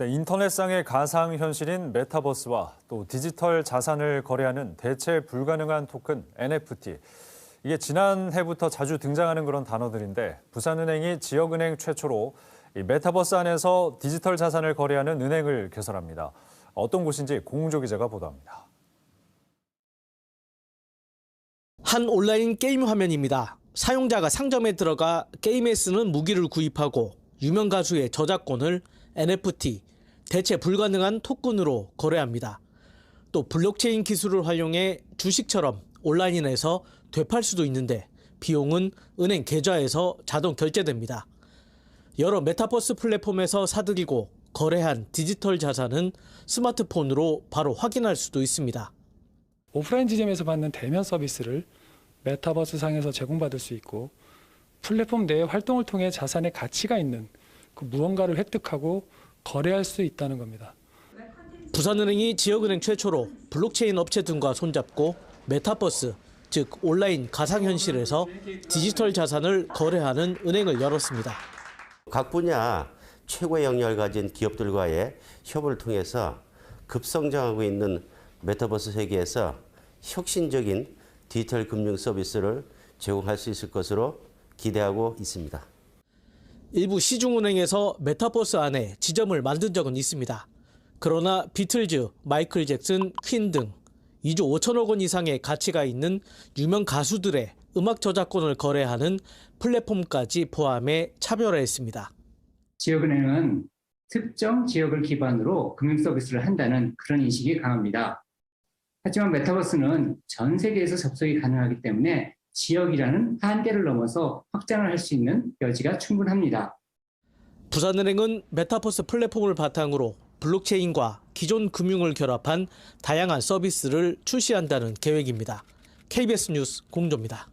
네, 인터넷상의 가상현실인 메타버스와 또 디지털 자산을 거래하는 대체 불가능한 토큰 NFT. 이게 지난해부터 자주 등장하는 그런 단어들인데 부산은행이 지역은행 최초로 이 메타버스 안에서 디지털 자산을 거래하는 은행을 개설합니다. 어떤 곳인지 공조 기자가 보도합니다. 한 온라인 게임 화면입니다. 사용자가 상점에 들어가 게임에 쓰는 무기를 구입하고 유명 가수의 저작권을 NFT, 대체 불가능한 토큰으로 거래합니다. 또 블록체인 기술을 활용해 주식처럼 온라인에서 되팔 수도 있는데 비용은 은행 계좌에서 자동 결제됩니다. 여러 메타버스 플랫폼에서 사들이고 거래한 디지털 자산은 스마트폰으로 바로 확인할 수도 있습니다. 오프라인 지점에서 받는 대면 서비스를 메타버스 상에서 제공받을 수 있고 플랫폼 내의 활동을 통해 자산의 가치가 있는 그 무언가를 획득하고 거래할 수 있다는 겁니다. 부산은행이 지역은행 최초로 블록체인 업체 등과 손잡고 메타버스, 즉 온라인 가상현실에서 디지털 자산을 거래하는 은행을 열었습니다. 각 분야 최고의 역량을 가진 기업들과의 협업을 통해서 급성장하고 있는 메타버스 세계에서 혁신적인 디지털 금융 서비스를 제공할 수 있을 것으로 기대하고 있습니다. 일부 시중은행에서 메타버스 안에 지점을 만든 적은 있습니다. 그러나 비틀즈, 마이클 잭슨, 퀸 등 2조 5천억 원 이상의 가치가 있는 유명 가수들의 음악 저작권을 거래하는 플랫폼까지 포함해 차별화했습니다. 지역은행은 특정 지역을 기반으로 금융 서비스를 한다는 그런 인식이 강합니다. 하지만 메타버스는 전 세계에서 접속이 가능하기 때문에 지역이라는 한계를 넘어서 확장을 할 수 있는 여지가 충분합니다. 부산은행은 메타버스 플랫폼을 바탕으로 블록체인과 기존 금융을 결합한 다양한 서비스를 출시한다는 계획입니다. KBS 뉴스 공조입니다.